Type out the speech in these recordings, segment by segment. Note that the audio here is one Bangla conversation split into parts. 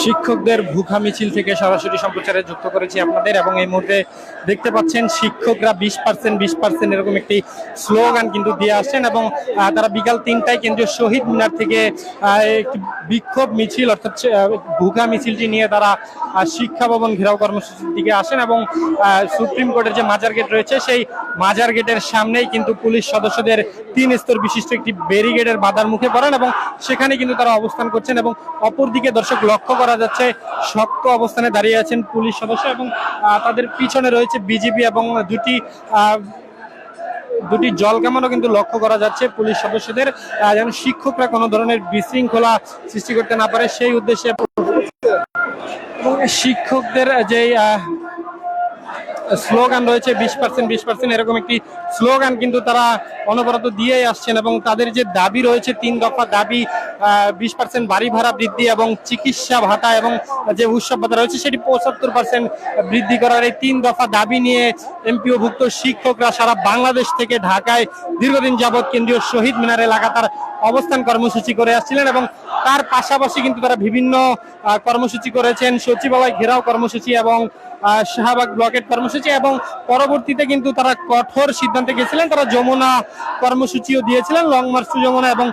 শিক্ষকদের ভুখা মিছিল থেকে সরাসরি সম্প্রচারে যুক্ত করেছি আপনাদের এবং এই মুহূর্তে দেখতে পাচ্ছেন, শিক্ষকরা বিশ পার্সেন্ট বিশ পার্সেন্ট এরকম একটি স্লোগান কিন্তু দিয়ে আসছেন এবং তারা বিকাল তিনটায় কেন্দ্রীয় শহীদ মিনার থেকে একটি বিক্ষোভ মিছিল অর্থাৎ ভুখা মিছিলটি নিয়ে তারা শিক্ষা ভবন ঘেরাও কর্মসূচির দিকে আসেন এবং সুপ্রিম কোর্টের যে মাজার গেট রয়েছে সেই মাজার গেটের সামনেই কিন্তু পুলিশ সদস্যদের তিন স্তর বিশিষ্ট একটি ব্যারিগেডের বাধার মুখে পড়েন এবং সেখানে কিন্তু তারা অবস্থান করছেন এবং অপরদিকে দর্শক লক্ষ্য করা যাচ্ছে, শক্ত অবস্থানে দাঁড়িয়ে আছেন পুলিশ সদস্য এবং তাদের পিছনে রয়েছে বিজেপি এবং দুটি দুটি জল কামানো কিন্তু লক্ষ্য করা যাচ্ছে পুলিশ সদস্যদের। যেন শিক্ষকরা কোনো ধরনের বিশৃঙ্খলা সৃষ্টি করতে না পারে, সেই উদ্দেশ্যে শিক্ষকদের যে স্লোগান রয়েছে, বিশ পার্সেন্ট বিশ পার্সেন্ট এরকম একটি স্লোগান কিন্তু তারা অনবরত দিয়েই আসছেন এবং তাদের যে দাবি রয়েছে, তিন দফা দাবি বিশ পার্সেন্ট বাড়ি ভাড়া বৃদ্ধি এবং চিকিৎসা ভাতা এবং যে উৎসব ভাতা রয়েছে, সেটি পঁচাত্তর পার্সেন্ট বৃদ্ধি করার এই তিন দফা দাবি নিয়ে এমপিওভুক্ত শিক্ষকরা সারা বাংলাদেশ থেকে ঢাকায় দীর্ঘদিন যাবৎ কেন্দ্রীয় শহীদ মিনারে লাগাতার অবস্থান কর্মসূচি করে আসছিলেন এবং তার পাশাপাশি কিন্তু তারা বিভিন্ন কর্মসূচি করেছেন, সচিবালয় ঘেরাও কর্মসূচি এবং শাহবাগ ব্লকেট কর্মসূচি এবং পরবর্তীতে কিন্তু তারা কঠোর সিদ্ধান্তে গেছিলেন। তারা যমুনা কর্মসূচিও দিয়েছিলেন, লং মার্চ টু যমুনা এবং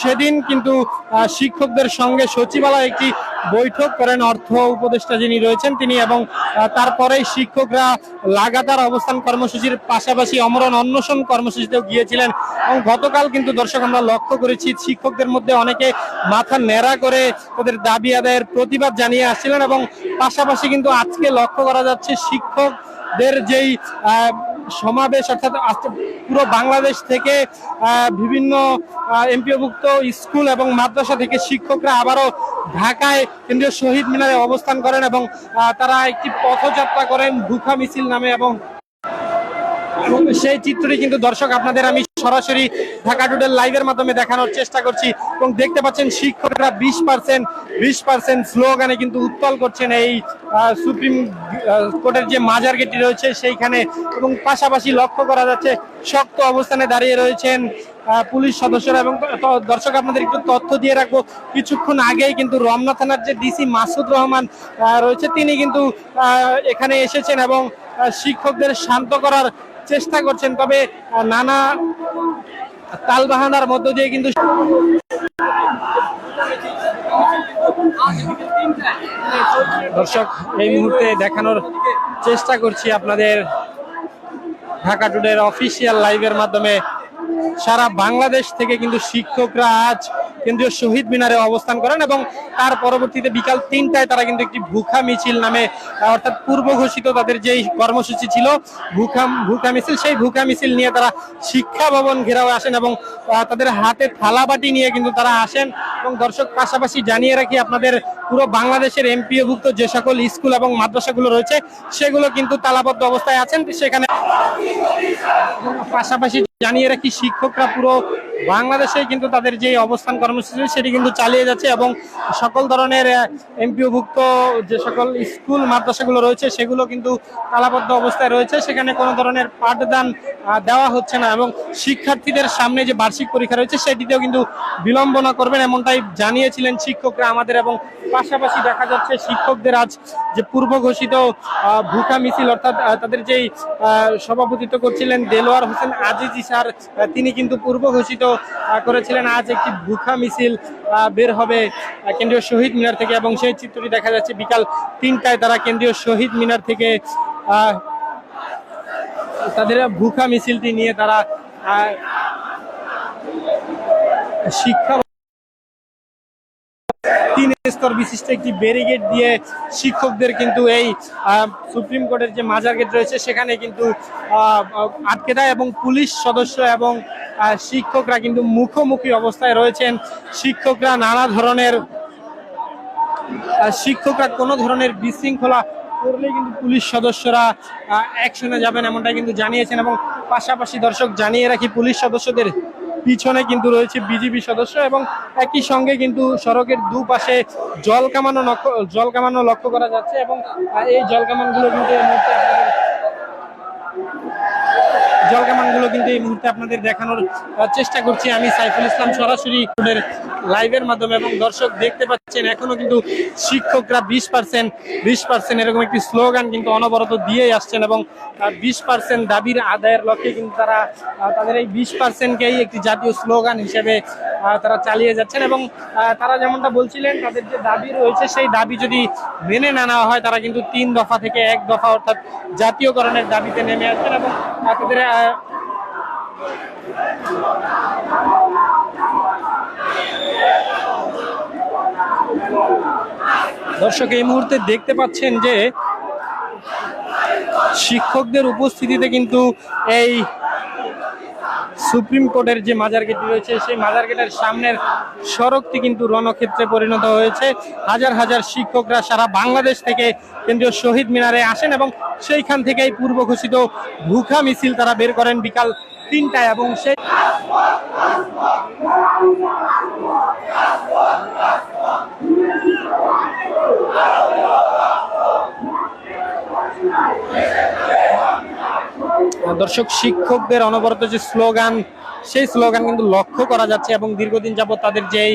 সেদিন কিন্তু শিক্ষকদের সঙ্গে সচিবালয় একটি বৈঠক করেন অর্থ উপদেষ্টা যিনি রয়েছেন তিনি এবং তারপরেই শিক্ষকরা লাগাতার অবস্থান কর্মসূচির পাশাপাশি অমরণ অন্বেষণ কর্মসূচিতেও গিয়েছিলেন এবং গতকাল কিন্তু দর্শক আমরা লক্ষ্য করেছি শিক্ষকদের মধ্যে অনেকে মাথা ন্যাড়া করে তাদের দাবি আদায়ের প্রতিবাদ জানিয়ে আসছিলেন এবং পাশাপাশি কিন্তু আজকে লক্ষ্য করা যাচ্ছে শিক্ষকদের যেই সমাবেশ অর্থাৎ পুরো বাংলাদেশ থেকে বিভিন্ন এমপিওভুক্ত স্কুল এবং মাদ্রাসা থেকে শিক্ষকরা আবারও ঢাকায় কেন্দ্রীয় শহীদ মিনারে অবস্থান করেন এবং তারা একটি পথযাত্রা করেন ভুখা মিছিল নামে এবং সেই চিত্রটি কিন্তু দর্শক আপনাদের আমি সরাসরি ঢাকা টুডের লাইভের মাধ্যমে দেখানোর চেষ্টা করছি এবং দেখতে পাচ্ছেন শিক্ষকরা বিশ পার্সেন্ট বিশ পার্সেন্ট স্লোগানে কিন্তু উত্তল করছেন এই সুপ্রিম কোর্টের যে মাজার গেটটি রয়েছে সেইখানে এবং পাশাপাশি লক্ষ্য করা যাচ্ছে শক্ত অবস্থানে দাঁড়িয়ে রয়েছেন পুলিশ সদস্যরা এবং দর্শক আপনাদের একটু তথ্য দিয়ে রাখব। কিছুক্ষণ আগেই কিন্তু রমনা থানার যে ডিসি মাসুদ রহমান রয়েছে তিনি কিন্তু এখানে এসেছেন এবং শিক্ষকদের শান্ত করার চেষ্টা করছেন। তবে নানা তালবাহানার মধ্য দিয়ে কিন্তু দর্শক, এই মুহূর্তে দেখানোর চেষ্টা করছি আপনাদের ঢাকা টুডের অফিসিয়াল লাইভের মাধ্যমে। সারা বাংলাদেশ থেকে কিন্তু শিক্ষকরা আজ কেন্দ্রীয় শহীদ মিনারে অবস্থান করেন এবং তার পরবর্তীতে বিকাল তিনটায় তারা কিন্তু একটি ভুখা মিছিল নামে, অর্থাৎ পূর্ব ঘোষিত তাদের যেই কর্মসূচি ছিল, ভুখা ভুখা মিছিল, সেই ভুখা মিছিল নিয়ে তারা শিক্ষা ভবন ঘেরাও আসেন এবং তাদের হাতে থালাবাটি নিয়ে কিন্তু তারা আসেন এবং দর্শক পাশাপাশি জানিয়ে রাখি আপনাদের পুরো বাংলাদেশের এমপিওভুক্ত যে সকল স্কুল এবং মাদ্রাসাগুলো রয়েছে, সেগুলো কিন্তু তালাবদ্ধ অবস্থায় আছেন। সেখানে পাশাপাশি জানিয়ে রাখি শিক্ষকরা পুরো বাংলাদেশে কিন্তু তাদের যে অবস্থান কর্মসূচি সেটি কিন্তু চালিয়ে যাচ্ছে এবং সকল ধরনের এমপিওভুক্ত যে সকল স্কুল, মাদ্রাসাগুলো রয়েছে, সেগুলো কিন্তু তালাবদ্ধ অবস্থায় রয়েছে। সেখানে কোনো ধরনের পাঠদান দেওয়া হচ্ছে না এবং শিক্ষার্থীদের সামনে যে বার্ষিক পরীক্ষা রয়েছে, সেটিতেও কিন্তু বিলম্বনা করবেন এমনটাই জানিয়েছিলেন শিক্ষকরা আমাদের এবং পাশাপাশি দেখা যাচ্ছে শিক্ষকদের আজ যে পূর্ব ঘোষিত ভুখা মিছিল, অর্থাৎ তাদের যেই সভাপতিত্ব করছিলেন দেলোয়ার হোসেন আজিজি স্যার তিনি কিন্তু পূর্ব ঘোষিত করেছিলেন। আজ একটি ভুখা মিছিল বের হবে কেন্দ্রীয় শহীদ মিনার থেকে এবং সেই চিত্রটি দেখা যাচ্ছে বিকাল তিনটায় তারা কেন্দ্রীয় শহীদ মিনার থেকে তাদের ভুখা মিছিলটি নিয়ে তারা শিক্ষা তিন স্তর বিশিষ্ট একটি ব্যারিগেড দিয়ে শিক্ষকদের কিন্তু এই সুপ্রিম কোর্টের যে মাজার গেট রয়েছে, সেখানে কিন্তু আটকে দেয় এবং পুলিশ সদস্য এবং শিক্ষকরা কিন্তু মুখোমুখি অবস্থায় রয়েছেন। শিক্ষকরা নানা ধরনের শিক্ষকরা কোনো ধরনের বিশৃঙ্খলা করলে কিন্তু পুলিশ সদস্যরা অ্যাকশনে যাবেন এমনটাই কিন্তু জানিয়েছেন এবং পাশাপাশি দর্শক জানিয়ে রাখি, পুলিশ সদস্যদের পিছনে কিন্তু রয়েছে বিজিবি সদস্য এবং একই সঙ্গে কিন্তু সড়কের দুপাশে জল কামানো জল কামানো লক্ষ্য করা যাচ্ছে এবং এই জল কামানগুলো কিন্তু এই মুহূর্তে জল কামানগুলো কিন্তু এই মুহূর্তে আপনাদের দেখানোর চেষ্টা করছি আমি সাইফুল ইসলাম সরাসরি লাইভের মাধ্যমে এবং দর্শক দেখতে পাচ্ছেন, এখনও কিন্তু শিক্ষকরা বিশ পার্সেন্ট বিশ পার্সেন্ট এরকম একটি স্লোগান কিন্তু অনবরত দিয়েই আসছেন এবং বিশ পার্সেন্ট দাবির আদায়ের লক্ষ্যে কিন্তু তারা তাদের এই বিশ পার্সেন্টকেই একটি জাতীয় স্লোগান হিসেবে তারা চালিয়ে যাচ্ছেন এবং তারা যেমনটা বলছিলেন, তাদের যে দাবি রয়েছে সেই দাবি যদি মেনে না নেওয়া হয়, তারা কিন্তু তিন দফা থেকে এক দফা অর্থাৎ জাতীয়করণের দাবিতে নেমে আসছেন এবং তাদের দর্শক, এই মুহূর্তে দেখতে পাচ্ছেন যে শিক্ষকদের উপস্থিতিতে কিন্তু এই সুপ্রিম কোর্টের যে মাজার গেট রয়েছে, সেই মাজার গেটের সামনের সড়কটি কিন্তু রণক্ষেত্রে পরিণত হয়েছে। হাজার হাজার শিক্ষকরা সারা বাংলাদেশ থেকে কেন্দ্রীয় শহীদ মিনারে আসেন এবং সেইখান থেকেই পূর্ব ঘোষিত ভুখা মিছিল তারা বের করেন। বিকাল তিনটায় এবং সেই দর্শক, শিক্ষকদের অনবরত যে স্লোগান, সেই স্লোগান কিন্তু লক্ষ্য করা যাচ্ছে এবং দীর্ঘদিন যাবত তাদের যেই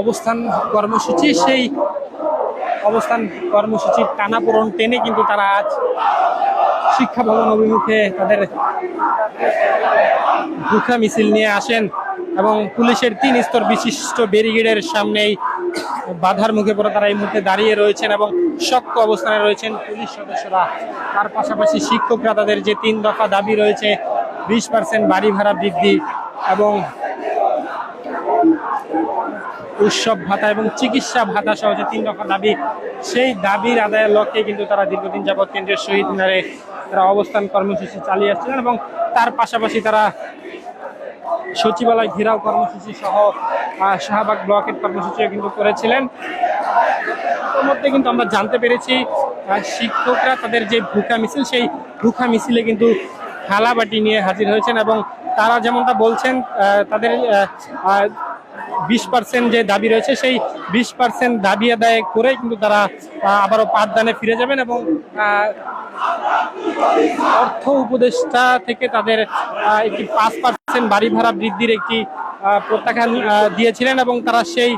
অবস্থান কর্মসূচি, সেই অবস্থান কর্মসূচির টানাপোড়ন টেনে কিন্তু তারা আজ শিক্ষা ভবন অভিমুখে তাদের ভুখা মিছিল নিয়ে আসেন এবং পুলিশের তিন স্তর বিশিষ্ট ব্যারিগেডের সামনেই বাধার মুখে পড়ে তারা এই মুহূর্তে দাঁড়িয়ে রয়েছেন এবং শক্ত অবস্থানে রয়েছেন পুলিশ সদস্যরা। তার পাশাপাশি শিক্ষকরা তাদের যে তিন দফা দাবি রয়েছে, বিশ পার্সেন্ট বাড়ি ভাড়া বৃদ্ধি এবং উৎসব ভাতা এবং চিকিৎসা ভাতা সহ যে তিন দফা দাবি সেই দাবির আদায়ের লক্ষ্যে কিন্তু তারা দীর্ঘদিন যাবৎ কেন্দ্রীয় শহীদ মিনারে তারা অবস্থান কর্মসূচি চালিয়ে আসছিলেন এবং তার পাশাপাশি তারা সচিবালয় ঘেরাও কর্মসূচি সহ শাহবাগ ব্লকের কর্মসূচিও কিন্তু করেছিলেন। মধ্যে কিন্তু আমরা জানতে পেরেছি শিক্ষকরা তাদের যে ভুখা মিছিল, সেই ভুখা মিছিলে কিন্তু থালাবাটি নিয়ে হাজির হয়েছেন এবং তারা যেমনটা বলছেন তাদের বিশ পার্সেন্ট যে দাবি রয়েছে, সেই বিশ পার্সেন্ট দাবি আদায় করে কিন্তু তারা আবারও পাঠদানে ফিরে যাবেন এবং অর্থ উপদেষ্টা থেকে তাদের একটি পাঁচ পার্সেন্ট বাড়ি ভাড়া বৃদ্ধির একটি প্রত্যাখ্যান দিয়েছিলেন এবং তারা সেই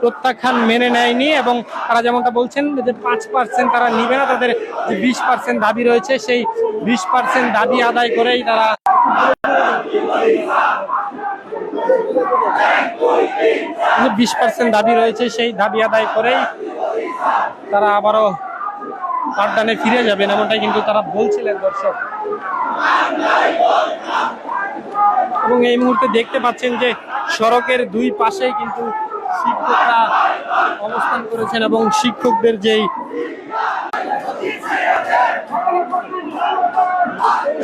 প্রত্যাখ্যান মেনে নেয়নি এবং তারা যেমনটা বলছেন যে পাঁচ পার্সেন্ট তারা নিবে না, তাদের যে বিশ পার্সেন্ট দাবি রয়েছে, সেই বিশ পার্সেন্ট দাবি আদায় করেই তারা বিশ পার্সেন্ট দাবি রয়েছে, সেই দাবি আদায় করেই তারা আবারও পাঠদানে ফিরে যাবেন, এমনটাই কিন্তু তারা বলছিলেন দর্শক। এবং এই মুহূর্তে দেখতে পাচ্ছেন যে সড়কের দুই পাশেই কিন্তু শিক্ষকরা অবস্থান করেছেন এবং শিক্ষকদের যেই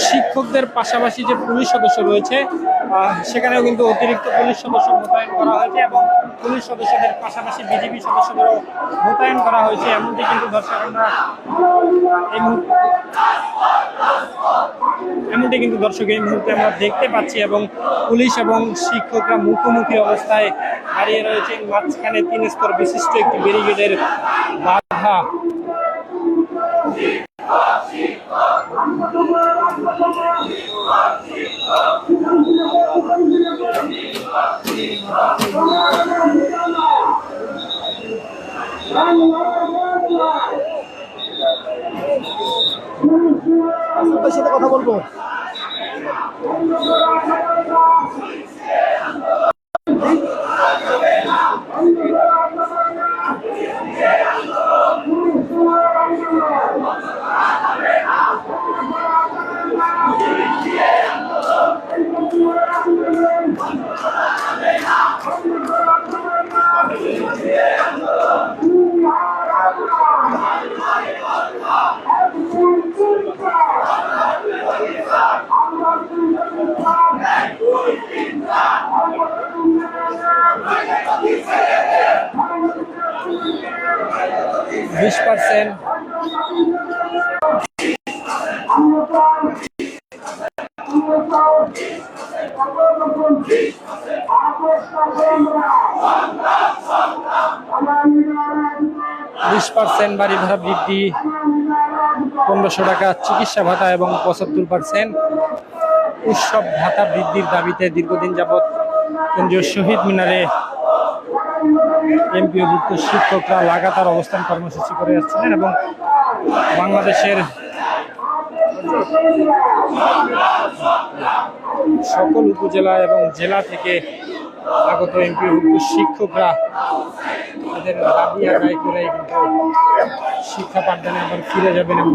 শিক্ষকদের পাশাপাশি যে পুলিশ সদস্য রয়েছে সেখানেও কিন্তু অতিরিক্ত পুলিশ সদস্য মোতায়েন করা হয়েছে এবং পুলিশ সদস্যদের পাশাপাশি বিজেপি সদস্যদেরও মোতায়েন করা হয়েছে, এমনটি কিন্তু দর্শক আমরা এই মুহূর্তে এমনটি কিন্তু দর্শক এই মুহূর্তে আমরা দেখতে পাচ্ছি এবং পুলিশ এবং শিক্ষকরা মুখোমুখি অবস্থায় দাঁড়িয়ে রয়েছেন মাঝখানে তিন স্তর বিশিষ্ট একটি ব্যারিগেডের বাধা। সাথে কথা বলব। বিশ পার্সেন্ট। বিশ পার্সেন্ট বাড়ি ভাড়া বৃদ্ধি, পনেরোশো টাকা চিকিৎসা ভাতা এবং পঁচাত্তর পার্সেন্ট। উৎসব ভাতা বৃদ্ধির দাবিতে দীর্ঘদিন যাবৎ কেন্দ্রীয় শহীদ মিনারে এমপিওভুক্ত শিক্ষকরা লাগাতার অবস্থান কর্মসূচি করে যাচ্ছিলেন এবং বাংলাদেশের সকল উপজেলা এবং জেলা থেকে আগত এমপিওভুক্ত শিক্ষকরা তাদের দাবি আদায় করে কিন্তু শিক্ষা পাঠদানে আবার ফিরে যাবেন এবং